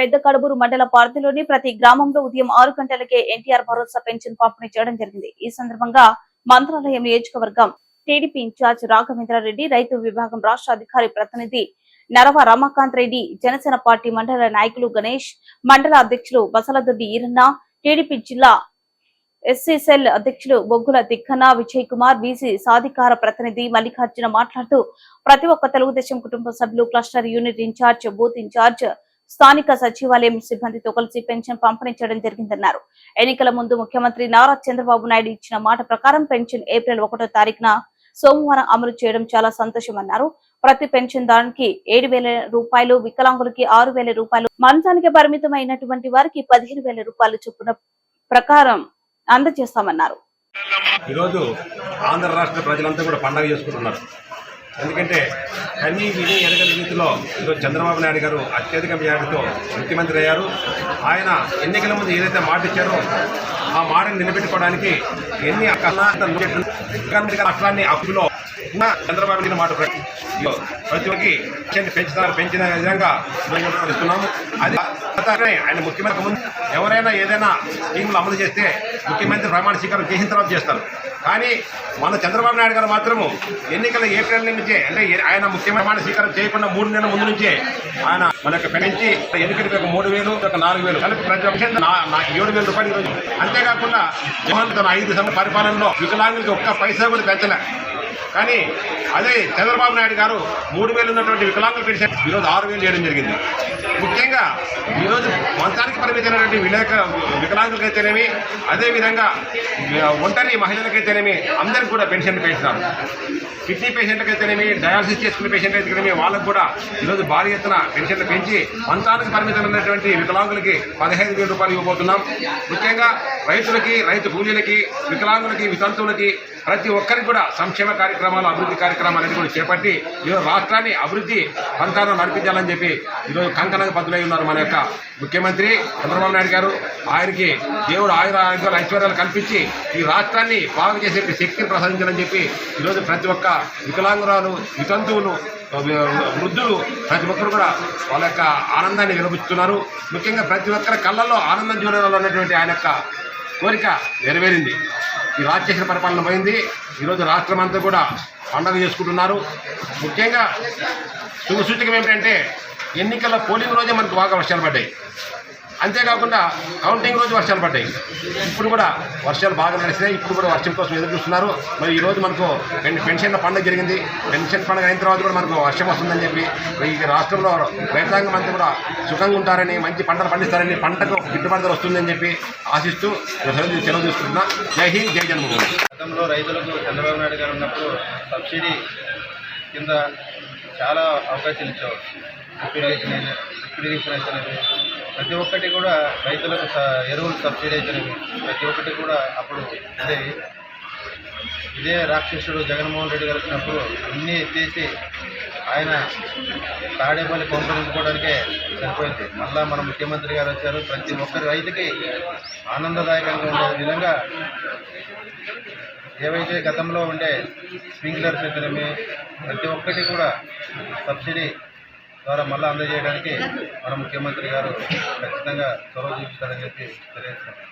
పెద్ద కడుబూరు మండల పరిధిలోని ప్రతి గ్రామంలో ఉదయం ఆరు గంటలకే ఎన్టీఆర్ భరోసా పెన్షన్ పంపిణీ చేయడం జరిగింది. ఈ సందర్భంగా మంత్రాలయం నియోజకవర్గం టీడీపీ ఇన్ఛార్జ్ రాఘవేంద్రారెడ్డి రైతు విభాగం రాష్ట్ర అధికారి ప్రతినిధి నరవ రమాకాంత్ రెడ్డి జనసేన పార్టీ మండల నాయకులు గణేష్ మండల అధ్యక్షులు బసలదొడ్డి ఈరన్న టీడీపీ జిల్లా ఎస్సీ సెల్ అధ్యక్షులు బొగ్గుల తిక్కన విజయ్ కుమార్ బీసీ సాధికార ప్రతినిధి మల్లికార్జున మాట్లాడుతూ ప్రతి ఒక్క తెలుగుదేశం కుటుంబ సభ్యులు cluster unit incharge booth incharge స్థానిక సచివాలయం సిబ్బందితో కలిసి పెన్షన్ పంపిణీ చేయడం జరిగిందన్నారు. ఎన్నికల ముందు ముఖ్యమంత్రి నారా చంద్రబాబు నాయుడు ఇచ్చిన మాట ప్రకారం పెన్షన్ ఏప్రిల్ ఒకటో తారీఖున సోమవారం అమలు చేయడం చాలా సంతోషమన్నారు. ప్రతి పెన్షన్ దానికి ఏడు వేల రూపాయలు వికలాంగులకి ఆరు వేల రూపాయలు మంచానికి పరిమితమైనటువంటి వారికి పదిహేను వేల రూపాయలు చొప్పున ప్రకారం అందజేస్తామన్నారు. ఈరోజు ఆంధ్ర రాష్ట్ర ప్రజలంతా కూడా పండగ చేసుకుంటున్నారు. ఎందుకంటే కన్నీ విని ఎరగని రీతిలో ఈరోజు చంద్రబాబు నాయుడు గారు అత్యధిక మెజార్టీతో ముఖ్యమంత్రి అయ్యారు. ఆయన ఎన్నికల ముందు ఏదైతే మాట ఇచ్చారో ఆ మాటను నిలబెట్టుకోవడానికి ఎన్ని అక్కడ రాష్ట్రాన్ని అప్పులో చంద్రబాబు నాయుడు మాట ప్రతి ప్రతి ఒక్కరికి పెంచుతారు పెంచిన విధంగా ఇస్తున్నాము అది ఆయన ముఖ్యమంత్రి ముందు ఎవరైనా ఏదైనా స్కీములు అమలు చేస్తే ముఖ్యమంత్రి ప్రమాణ స్వీకారం చేసిన తర్వాత చేస్తారు. కానీ మన చంద్రబాబు నాయుడు గారు మాత్రము ఎన్నికల ఏప్రిల్ నుంచే అంటే ఆయన ముఖ్యమంత్రి ప్రమాణ స్వీకారం చేయకుండా మూడు నెలల ముందు నుంచే ఆయన మన యొక్క పెంచి ఎన్నికలకి ఒక మూడు వేలు ఒక నాలుగు వేలు కలిపి ప్రతి ఒక్క ఏడు వేల రూపాయలు ఈరోజు. అంతేకాకుండా జగన్ తన ఐదు సంవత్సరాల పరిపాలనలో వికలాంగులకి ఒక్క పైసా కూడా పెంచలే. కానీ అదే చంద్రబాబు నాయుడు గారు మూడు వేలు ఉన్నటువంటి వికలాంగుల పెన్షన్ ఈరోజు ఆరు వేలు చేయడం జరిగింది. ముఖ్యంగా ఈరోజు మంచానికి పరిమితమైనటువంటి విలేక వికలాంగులకైతేనేమి అదేవిధంగా ఒంటరి మహిళలకైతేనేమి అందరికీ కూడా పెన్షన్ పెంచుతారు. కిడ్నీ పేషెంట్లకైతేనేమి డయాలసిస్ చేసుకునే పేషెంట్ అయితేనేమి వాళ్ళకు కూడా ఈరోజు భారీ ఎత్తున పెన్షన్లు పెంచి మంచానికి పరిమితమైనటువంటి వికలాంగులకి పదిహేను వేల రూపాయలు ఇవ్వబోతున్నాం. ముఖ్యంగా రైతులకి రైతు కూలీలకి వికలాంగులకి వితంతువులకి ప్రతి ఒక్కరికి కూడా సంక్షేమ కార్యక్రమాలు అభివృద్ధి కార్యక్రమాలు కార్యక్రమాలన్నీ కూడా చేపట్టి ఈరోజు రాష్ట్రాన్ని అభివృద్ధి పంతాలను నడిపించాలని చెప్పి ఈరోజు కంకణంగా బదులై ఉన్నారు మన యొక్క ముఖ్యమంత్రి చంద్రబాబు నాయుడు గారు. ఆయనకి దేవుడు ఆయుర ఆరోగ్యాలు ఐశ్వర్యాలు కల్పించి ఈ రాష్ట్రాన్ని బాగు చేసే శక్తిని ప్రసాదించాలని చెప్పి ఈరోజు ప్రతి ఒక్క వికలాంగురాలు వితంతువులు వృద్ధులు ప్రతి ఒక్కరు కూడా వాళ్ళ యొక్క ఆనందాన్ని విలపిస్తున్నారు. ముఖ్యంగా ప్రతి ఒక్కరి కళ్ళల్లో ఆనందం చూడాలో ఉన్నటువంటి ఆయన యొక్క కోరిక నెరవేరింది. ఈ రాజశేఖర పరిపాలన పోయింది. ఈరోజు రాష్ట్రం అంతా కూడా పండగ చేసుకుంటున్నారు. ముఖ్యంగా శుభ సూచకం ఏమిటంటే ఎన్నికల పోలింగ్ రోజే మనకు బాగా వర్షాలు పడ్డాయి. అంతేకాకుండా కౌంటింగ్ రోజు వర్షాలు పడ్డాయి. ఇప్పుడు కూడా వర్షాలు బాగా నడిచినాయి. ఇప్పుడు కూడా వర్షం కోసం ఎదురు చూస్తున్నారు. మరి ఈ రోజు మనకు పెన్షన్ల పండుగ జరిగింది. పెన్షన్ పండుగ అయిన తర్వాత కూడా మనకు వర్షం వస్తుందని చెప్పి ఈ రాష్ట్రంలో రైతాంగం అంతా కూడా సుఖంగా ఉంటారని మంచి పంటలు పండిస్తారని పంటకు గిట్టుబాటు వస్తుందని చెప్పి ఆశిస్తూ సెలవు సెలవు తీసుకుంటున్నా. జై హింద్ జై జన్మభూమి. గతంలో రైతులకు చంద్రబాబు నాయుడు గారు ఉన్నప్పుడు సబ్సిడీ కింద చాలా అవకాశాలు ఇచ్చేవారు. లిక్విడేషన్ లిక్విడేషన్ ప్రతి ఒక్కటి కూడా రైతులకు స- ఎరువులు సబ్సిడీ అయితేనేవి ప్రతి ఒక్కటి కూడా అప్పుడు ఇదే ఇదే రాక్షసుడు జగన్మోహన్ రెడ్డి గారు వచ్చినప్పుడు అన్నీ ఎత్తేసి ఆయన తాడేపల్లి కొంపరించుకోవడానికే సరిపోయింది. మళ్ళా మన ముఖ్యమంత్రి గారు వచ్చారు. ప్రతి ఒక్కరి రైతుకి ఆనందదాయకంగా ఉండే విధంగా ఏవైతే గతంలో ఉండే స్ప్రింక్లర్స్ అయితేనేమి ప్రతి ఒక్కటి కూడా సబ్సిడీ ద్వారా మళ్ళీ అందజేయడానికి మన ముఖ్యమంత్రి గారు ఖచ్చితంగా చొరవ చూపిస్తారని చెప్పి తెలియజేస్తున్నాను